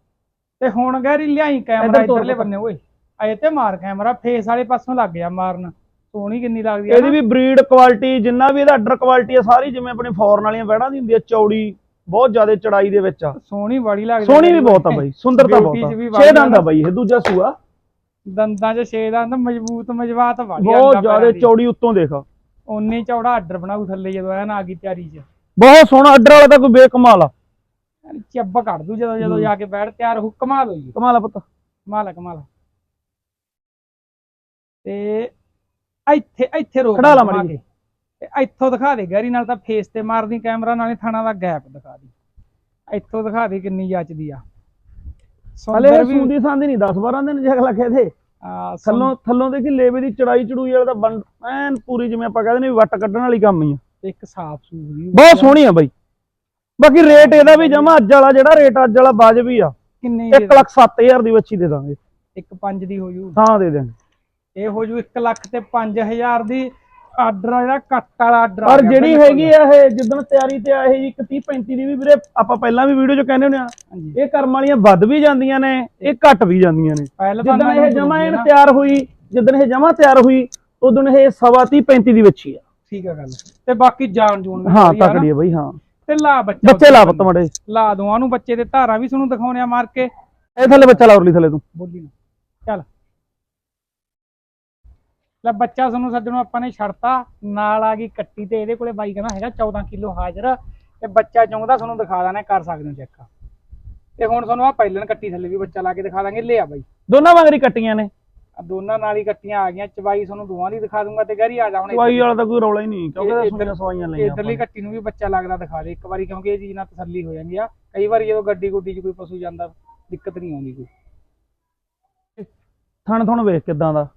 ਤੇ ਹੁਣ ਗੈਰੀ ਲਿਆਈ ਕੈਮਰਾ ਇਧਰਲੇ। ਬੰਨੇ ਓਏ। ਆਏ ਤੇ ਮਾਰ ਕੈਮਰਾ ਫੇਸ ਵਾਲੇ ਪਾਸੋਂ ਲੱਗ ਗਿਆ ਮਾਰਨ। ਸੋਹਣੀ ਕਿੰਨੀ ਲੱਗਦੀ ਆ ਇਹਦੀ ਵੀ ਬਰੀਡ ਕੁਆਲਿਟੀ ਜਿੰਨਾ ਵੀ ਇਹਦਾ ਆਰਡਰ ਕੁਆਲਿਟੀ ਆ ਸਾਰੀ ਜਿਵੇਂ ਆਪਣੇ ਫੋਰਨ ਵਾਲੀਆਂ ਵੈੜਾਂ ਦੀ ਹੁੰਦੀ ਆ ਚੌੜੀ ਬਹੁਤ ਜ਼ਿਆਦਾ ਚੜਾਈ ਦੇ ਵਿੱਚ ਆ। ਸੋਹਣੀ ਬੜੀ ਲੱਗਦੀ ਸੋਹਣੀ ਵੀ ਬਹੁਤ ਆ ਬਾਈ ਸੁੰਦਰਤਾ ਬਹੁਤ ਆ। ਛੇ ਦੰਦ। ਆ ਬਾਈ ਇਹ ਦੂਜਾ ਸੂਆ। ਦੰਦਾਂ 'ਚ ਛੇ ਦੰਦ ਮਜ਼ਬੂਤ ਮਜਵਾਤ ਵਾਲੀ ਬਹੁਤ ਜ਼ਿਆਦਾ ਚੌੜੀ ਉੱਤੋਂ ਦੇਖ। ਉਨੀ ਚੌੜਾ ਆਰਡਰ ਬਣਾਉ ਥੱਲੇ ਜਦੋਂ ਐਨ ਆ ਗਈ ਤਿਆਰੀ 'ਚ। ਬਹੁਤ ਸੋਹਣਾ ਆਰਡਰ ਵਾਲਾ ਤਾਂ ਕੋਈ ਬੇਕਮਾਲ ਆ। ਚੱਬ ਕੱਢ ਦੂ ਜਦੋਂ ਜਦੋਂ ਜਾ ਕੇ ਬੈਠ ਤਿਆਰ ਹੋ ਕਮਾਲ ਹੋਈ। ਕਮਾਲ ਆ ਪੁੱਤ। ਕਮਾਲ ਆ, ਕਮਾਲ। ਤੇ ਇੱਥੇ ਇੱਥੇ ਰੋਕ ਖੜਾ ਲਾ ਕੇ। ਤੇ ਇੱਥੋਂ ਦਿਖਾ ਦੇ ਗੈਰੀ ਨਾਲ ਤਾਂ ਫੇਸ ਤੇ ਮਾਰਦੀ ਕੈਮਰਾ ਨਾਲੇ ਥਾਣਾ ਦਾ ਗੈਪ ਦਿਖਾ ਦੀ। ਇੱਥੋਂ ਦਿਖਾ ਦੇ ਕਿੰਨੀ ਜੱਚਦੀ ਆ। ਹਲੇ ਸੁੰਦਰ ਵੀ ਸੂੰਦੀ ਸਾਂਦੀ ਨਹੀਂ 10 12 ਦਿਨ ਥੇ ਆ, ਸੁੰ- ਥੱਲੋਂ ਥੱਲੋਂ ਦੇਖੀ ਲੇਵੇ ਦੀ ਚੜਾਈ ਚੜੂਈ ਵਾਲਾ ਤਾਂ ਬਣ ਐਨ ਪੂਰੀ ਜਿਵੇਂ ਆਪਾਂ ਕਹਿੰਦੇ ਨੇ ਵੀ ਵੱਟ ਕੱਢਣ ਵਾਲੀ ਕੰਮ ਹੀ ਆ। ਇੱਕ ਸਾਫ਼ ਸੂਰੀ ਬਹੁਤ ਸੋਹਣੀ ਆ ਬਾਈ। ਬਾਕੀ ਰੇਟ ਇਹਦਾ ਵੀ ਜਮਾ ਅੱਜ ਵਾਲਾ ਜਿਹੜਾ ਰੇਟ ਅੱਜ ਵਾਲਾ ਵਾਜਬੀ ਆ। ਕਿੰਨੇ 1 ਲੱਖ 7000 ਦੀ ਬੱਚੀ ਦੇ ਦਾਂਗੇ। ਇੱਕ ਪੰਜ ਦੀ ਹੋ ਜੂ। ਹਾਂ ਦੇ ਦੇਣਗੇ ਇਹ ਹੋ ਜੂ 1 ਲੱਖ ਤੇ 5000 ਦੀ ਆਰਡਰ ਆ ਜਿਹੜਾ ਕੱਟ ਵਾਲਾ ਆਰਡਰ ਪਰ ਜਿਹੜੀ ਹੈਗੀ ਆ ਇਹ ਜਿੱਦਣ ਤਿਆਰੀ ਤੇ ਆਏ ਜੀ 31 35 ਦੀ ਵੀ ਵੀਰੇ ਆਪਾਂ ਪਹਿਲਾਂ ਵੀ ਵੀਡੀਓ 'ਚ ਕਹਿੰਦੇ ਹੁੰਦੇ ਆ। ਇਹ ਕਰਮ ਵਾਲੀਆਂ ਵੱਧ ਵੀ ਜਾਂਦੀਆਂ ਨੇ ਇਹ ਘਟ ਵੀ ਜਾਂਦੀਆਂ ਨੇ। ਜਿੱਦਣ ਇਹ ਜਮਾ ਇਹਨ ਤਿਆਰ ਹੋਈ ਜਿੱਦਣ ਇਹ ਜਮਾ ਤਿਆਰ ਹੋਈ ਉਦੋਂ ਇਹ ਸਵਾ 30 35 ਦੀ ਬੱਚੀ ਆ। ਠੀਕ ਆ ਗੱਲ। ਤੇ ਬਾਕੀ ਜੂਨ ਵੀ ਹਾਂ। ਤਕੜੀ ਆ ਬਾਈ ਹਾਂ। ਤੇ ਲਾ ਬੱਚਾ ਬੱਚੇ ਲਾ ਪੁੱਤ ਮੜੇ। ਲਾ ਦੋਆਂ ਨੂੰ ਬੱਚੇ ਦੇ ਧਾਰਾਂ ਵੀ ਤੁਹਾਨੂੰ ਦਿਖਾਉਣੇ ਆ ਮਾਰ ਕੇ। ਇਹ ਥੱਲੇ ਬੱਚਾ ਲਾ ਉਰਲੀ ਥੱਲੇ ਤੂੰ। ਬੋਲੀ ਨਾ। ਚੱਲ। ਲੈ ਬੱਚਾ ਤੁਹਾਨੂੰ ਸੱਜਣੋਂ ਆਪਾਂ ਨੇ ਛੜਤਾ ਨਾਲ ਆ ਗਈ ਕੱਟੀ ਤੇ ਇਹਦੇ ਕੋਲੇ ਬਾਈ ਕਹਿੰਦਾ ਹੈਗਾ 14 ਕਿਲੋ ਹਾਜ਼ਰ ਤੇ ਬੱਚਾ ਚਾਹੁੰਦਾ ਤੁਹਾਨੂੰ ਦਿਖਾ ਦਾਂ ਕਰ ਸਕਦੇ ਹੋ ਚੈੱਕ। ਤੇ ਹੁਣ ਤੁਹਾਨੂੰ ਆ ਪਹਿਲਣ ਕੱਟੀ ਥੱਲੇ ਵੀ ਬੱਚਾ ਲਾ ਕੇ ਦਿਖਾ ਦਾਂਗੇ ਲਿਆ ਬਾਈ। ਦੋਨਾਂ ਵਾਂਗਰੀ ਕੱਟੀਆਂ ਨੇ। ਦੋਨਾਂ ਨਾਲ ਹੀ ਕੱਟੀਆਂ ਆ ਗਈਆਂ ਚਵਾਈ ਤੁਹਾਨੂੰ ਦੋਵਾਂ ਦੀ ਦਿਖਾ ਦੂੰਗਾ ਤੇ ਗਰੀ ਆ ਜਾ ਹੁਣ ਸਵਾਈ ਵਾਲਾ ਤਾਂ ਕੋਈ ਰੌਲਾ ਹੀ ਨਹੀਂ ਕਿਉਂਕਿ ਸੂਈਆਂ ਸਵਾਈਆਂ ਲਈਆਂ ਇਧਰਲੀ ਕੱਟੀ ਨੂੰ ਵੀ ਬੱਚਾ ਲੱਗਦਾ ਦਿਖਾ ਦੇ ਇੱਕ ਵਾਰੀ ਕਿਉਂਕਿ ਇਹ ਚੀਜ਼ ਨਾਲ ਤਸੱਲੀ ਹੋ ਜਾਂਦੀ ਆ। ਕਈ ਵਾਰੀ ਜਦੋਂ ਗੱਡੀ ਗੁੱਡੀ 'ਚ ਕੋਈ ਪਸ਼ੂ ਜਾਂਦਾ ਦਿੱਕਤ ਨਹੀਂ ਆਉਂਦੀ ਕੋਈ। ਥਣ ਥਣ ਵੇਖ ਕਿਦਾਂ ਦਾ।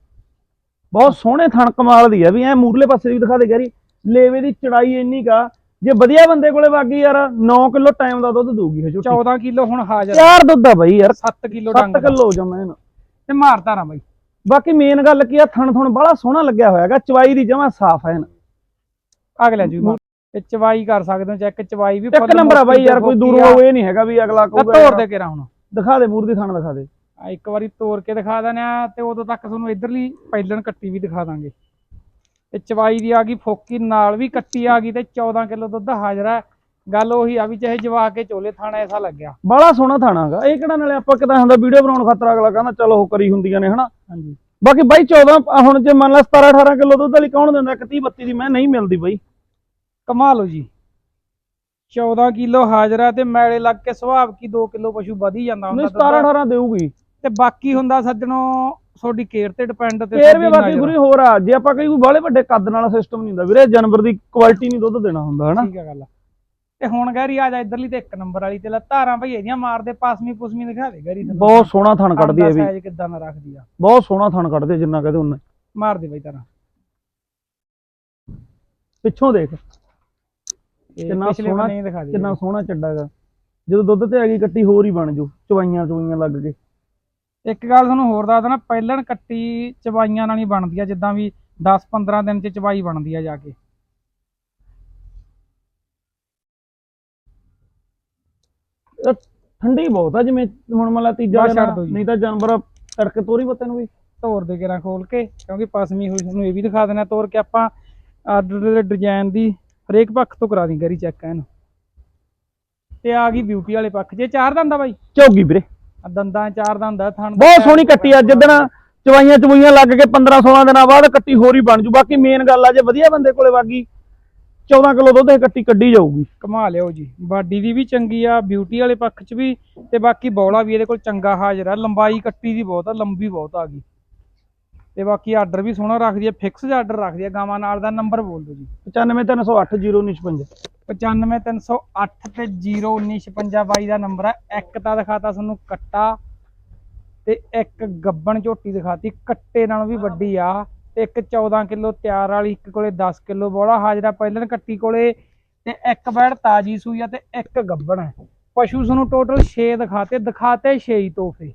ਬਹੁਤ ਸੋਹਣੇ ਥਣ ਕਮਾਲ ਦੀ ਆ ਵੀ ਐ ਮੂਰਲੇ ਪਾਸੇ ਵੀ ਦਿਖਾ ਦੇ ਗੈਰੀ। ਲੇਵੇ ਦੀ ਚੜਾਈ ਇੰਨੀ ਕਾ ਜੇ ਵਧੀਆ ਬੰਦੇ ਕੋਲੇ ਵਾਗੀ ਯਾਰ 9 ਕਿਲੋ ਟਾਈਮ ਦਾ ਦੁੱਧ ਇਹ ਝੋਟੀ 14 ਕਿਲੋ ਹੁਣ ਹਾਜ਼ਰ। ਚਾਰ ਦੁੱਧ ਆ ਬਾਈ ਯਾਰ 7 ਕਿਲੋ ਡੰਗ 7 ਦਾ। ਕਿਲੋ ਜਮਾ ਤੇ ਮਾਰਦਾ ਨਾ ਬਾਈ। ਬਾਕੀ ਮੇਨ ਗੱਲ ਕੀ ਆ ਥਣ ਥਣ ਬੜਾ ਸੋਹਣਾ ਲੱਗਿਆ ਹੋਇਆ ਹੈਗਾ ਚਵਾਈ ਦੀ ਜਮਾ ਸਾਫ਼ ਹੈ ਨਾ ਅਗਲੇ ਜੀ ਤੇ ਚਵਾਈ ਕਰ ਸਕਦੇ ਹੋ ਚੈੱਕ ਚਵਾਈ ਵੀ ਇੱਕ ਨੰਬਰ ਆ ਬਾਈ ਯਾਰ ਕੋਈ ਦੂਰ। ਹੋਵੇ ਇਹ ਨਹੀਂ ਹੈਗਾ ਵੀ ਅਗਲਾ ਕਹੂਗਾ ਤੋੜ ਯਾਰ, ਦੇ ਕੇ ਹੁਣ। ਦਿਖਾ ਦੇ ਮੂਰ ਦੀ ਥਣ ਦਿਖਾ ਦੇ। ਆ ਇੱਕ ਵਾਰੀ ਤੋੜ ਕੇ ਦਿਖਾ ਦਿੰਦੇ ਆ ਤੇ ਉਦੋਂ ਤੱਕ ਤੁਹਾਨੂੰ ਇਧਰਲੀ ਪਹਿਲਣ ਕੱਟੀ ਵੀ ਦਿਖਾ ਦਾਂਗੇ। ਤੇ ਚਵਾਈ ਦੀ ਆ ਗਈ ਫੋਕੀ ਨਾਲ ਵੀ ਕੱਟੀ ਆ ਗਈ ਤੇ 14 ਕਿਲੋ ਦੁੱਧ ਹਾਜ਼ਰ ਹੈ ਗੱਲ ਉਹੀ ਆ ਵੀ ਚਾਹੇ ਜਵਾ ਕੇ ਚੋਲੇ ਥਾਣਾ ਐਸਾ ਲੱਗਿਆ। ਬੜਾ ਸੋਹਣਾ ਥਾਣਾ ਹੈਗਾ। ਇਹ ਕਿਹੜਾ ਨਾਲੇ ਆਪਾਂ ਕਿਦਾਂ ਹੁੰਦਾ ਵੀਡੀਓ ਬਣਾਉਣ ਖਾਤਰ ਅਗਲਾ ਕਹਿੰਦਾ ਚਲੋ ਉਹ ਕਰੀ ਹੁੰਦੀਆਂ ਨੇ ਹਨਾ? ਹਾਂਜੀ। ਬਾਕੀ ਬਾਈ 14 ਆਹ ਹੁਣ ਜੇ ਮੰਨ ਲਾ 17 18 ਕਿਲੋ ਦੁੱਧ ਵਾਲੀ ਕੌਣ ਦਿੰਦਾ? 31 32 ਦੀ ਮੈਂ ਨਹੀਂ ਮਿਲਦੀ ਬਾਈ। ਕਮਾਲ ਹੋ ਜੀ। 14 ਕਿਲੋ ਹਾਜ਼ਰ ਤੇ ਮੈਲੇ ਲੱਗ ਕੇ ਸੁਭਾਵ ਕੀ 2 ਕਿਲੋ ਪਸ਼ੂ ਵਧ ਹੀ ਜਾਂਦਾ ਨਹੀਂ ਹੁੰਦਾ 17 ਦੁੱਧ। 18 ਦੇਊਗੀ। ਤੇ ਬਾਕੀ ਹੁੰਦਾ ਸੱਜਣੋ ਤੁਹਾਡੀ ਕੇਅਰ ਤੇ ਡਿਪੈਂਡ ਤੇ ਫੇਰ ਵੀ ਬਾਕੀ। ਗੁਰੀ ਹੋਰ ਆ। ਜੇ ਆਪਾਂ ਕੋਈ ਬਾਹਲੇ ਵੱਡੇ ਕੱਦ ਨਾਲ ਸਿਸਟਮ ਨਹੀਂ ਹੁੰਦਾ ਵੀਰੇ ਜਾਨਵਰ ਦੀ ਕੁਆਲਿਟੀ ਨਹੀਂ ਦੁੱਧ ਦੇਣਾ ਹੁੰਦਾ ਹਨਾ? ਠੀਕ ਆ ਗੱਲ ਤੇ ਹੁਣ ਗੈਰੀ ਆ ਜਾ ਇਧਰਲੀ ਤੇ ਇੱਕ ਨੰਬਰ ਵਾਲੀ ਤੇ ਧਾਰਾਂ ਭਈ ਇਹਦੀਆਂ ਮਾਰਦੇ ਪਾਸਮੀ ਪੁਸਮੀ ਦਿਖਾ ਦੇ ਗੈਰੀ। ਬਹੁਤ ਸੋਹਣਾ ਥਣ ਕੱਢਦੀ ਹੈ ਵੀ। ਸਾਈਜ਼ ਕਿੱਦਾਂ ਦਾ ਰੱਖਦੀ ਆ। ਬਹੁਤ ਸੋਹਣਾ ਥਣ ਕੱਢਦੀ ਜਿੰਨਾ ਕਹਦੇ ਉਹਨਾਂ ਮਾਰ ਦੇ ਬਈ ਧਾਰਾਂ। ਪਿੱਛੋਂ ਦੇਖ। ਕਿੰਨਾ ਸੋਹਣਾ- ਕਿੰਨਾ ਸੋਹਣਾ ਚੱਡਾ ਜਦੋਂ ਦੁੱਧ ਤੇ ਆ ਗਈ ਕੱਟੀ ਹੋਰ ਹੀ ਬਣ ਜੂ ਚਵਾਈਆਂ ਚਵਾਈਆਂ ਲੱਗ ਕੇ। ਇੱਕ ਗੱਲ ਤੁਹਾਨੂੰ ਹੋਰ ਦੱਸ ਦਣਾ ਪਹਿਲਣ ਕੱਟੀ ਚਵਾਈਆਂ ਨਾਲ ਹੀ ਬਣਦੀ ਆ ਜਿੱਦਾਂ ਵੀ 10 15 ਦਿਨ ਚ ਚਵਾਈ ਬਣਦੀ ਆ ਜਾ ਕੇ। ਠੰਡੀ ਬਹੁਤ ਆ ਜਿਵੇਂ ਹੁਣ ਮੰਨ ਲਾ ਤੀਜਾ ਬਸ ਦਿਨ ਛੱਡ ਆ, ਦਿਓ ਜੀ। ਨਹੀਂ ਤਾਂ ਜਾਨਵਰ ਤੜਕੇ ਤੋਰੀ ਪੱਤੇ ਨੂੰ ਵੀ। ਤੋਰ ਦੇ ਕੇ ਨਾ ਖੋਲ ਕੇ ਕਿਉਂਕਿ ਪਸਮੀ ਹੋਈ ਤੁਹਾਨੂੰ ਇਹ ਵੀ ਦਿਖਾ ਦੇਣਾ ਤੋਰ ਕੇ ਆਪਾਂ ਆਰਡਰ ਦੇ ਡਿਜ਼ਾਈਨ ਦੀ ਹਰੇਕ ਪੱਖ ਤੋਂ ਕਰਾ ਦੀ ਗਰੀ ਚੈੱਕ ਇਹਨੂੰ ਤੇ ਆ ਗਈ ਬਿਊਟੀ ਵਾਲੇ ਪੱਖ ਜੇ ਚਾਰ ਦੰਦਾ ਬਾਈ। ਝੋਗੀ ਵੀਰੇ। ਦੰਦਾਂ ਚਾਰ ਦੰਦਾ ਥਣ ਦਾ ਬਹੁਤ ਸੋਹਣੀ ਕੱਟੀ ਆ ਜਿੱਦਣ ਚਵਾਈਆਂ ਚਵਾਈਆਂ ਲੱਗ ਕੇ 15 16 ਦਿਨਾਂ ਬਾਅਦ ਕੱਟੀ ਹੋਰ ਹੀ ਬਣ ਜੂ। ਬਾਕੀ ਮੇਨ ਗੱਲ ਆ ਜੇ ਵਧੀਆ ਬੰਦੇ ਕੋਲੇ ਵਾਗੀ 14 ਕਿਲੋ ਦੁੱਧ ਇਹ ਕੱਟੀ ਕੱਢੀ ਜਾਊਗੀ। ਕਮਾ ਲਿਓ ਜੀ। ਬਾਡੀ ਦੀ ਵੀ ਚੰਗੀ ਆ ਬਿਊਟੀ ਵਾਲੇ ਪੱਖ 'ਚ ਵੀ ਤੇ ਬਾਕੀ ਬੌਲਾ ਵੀ ਇਹਦੇ ਕੋਲ ਚੰਗਾ ਹਾਜ਼ਰ ਆ। ਲੰਬਾਈ ਕੱਟੀ ਦੀ ਬਹੁਤ ਆ ਲੰਬੀ ਬਹੁਤ ਆ ਗਈ। ਤੇ ਬਾਕੀ ਆਰਡਰ ਵੀ ਸੋਹਣਾ ਰੱਖਦੀ ਆ ਫਿਕਸ ਆਰਡਰ ਰੱਖਦੀ ਆ ਗਾਵਾਂ ਨਾਲ ਦਾ ਨੰਬਰ ਬੋਲ ਦਿਓ ਜੀ। 95308 0956 95308 ਤੇ 01956 ਬਾਈ ਦਾ ਨੰਬਰ ਹੈ ਇੱਕ ਤਾਂ ਦਿਖਾਤਾ ਤੁਹਾਨੂੰ ਕੱਟਾ ਤੇ ਇੱਕ ਗੱਬਣ ਝੋਟੀ ਦਿਖਾਤੀ। ਕੱਟੇ ਨਾਲੋਂ ਵੀ ਵੱਡੀ ਆ ਤੇ ਇੱਕ 14 ਕਿਲੋ ਤਿਆਰ ਵਾਲੀ, ਇੱਕ ਕੋਲੇ 10 ਕਿਲੋ ਬੋਲਾ। ਹਾਜ਼ਰਾ ਪਹਿਲਨ ਕੱਟੀ ਕੋਲੇ ਤੇ ਇੱਕ ਬੈੜ ਤਾਜੀ ਸੂਈ ਆ ਤੇ ਇੱਕ ਗੱਬਣ ਹੈ ਪਸ਼ੂ ਤੁਹਾਨੂੰ ਟੋਟਲ 6 ਦਿਖਾਤੇ। ਦਿਖਾਤੇ 6 ਹੀ ਤੋਹਫੇ।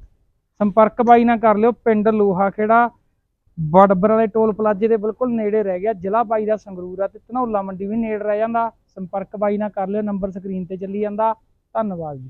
ਸੰਪਰਕ ਬਾਈ ਨਾਲ ਕਰ ਲਿਓ। ਪਿੰਡ ਲੋਹਾ ਖੇੜਾ। ਬੜਬਰ ਵਾਲੇ ਟੋਲ ਪਲਾਜ਼ੇ ਦੇ ਬਿਲਕੁਲ ਨੇੜੇ ਰਹਿ ਗਿਆ। ਜ਼ਿਲ੍ਹਾ ਬਾਈ ਦਾ ਸੰਗਰੂਰ ਆ ਤੇ ਧਨੌਲਾ ਮੰਡੀ ਵੀ ਨੇੜੇ ਰਹਿ ਜਾਂਦਾ। ਸੰਪਰਕ ਬਾਈ ਨਾਲ ਕਰ ਲਿਓ ਨੰਬਰ ਸਕਰੀਨ ਤੇ ਚੱਲੀ ਜਾਂਦਾ। ਧੰਨਵਾਦ ਜੀ।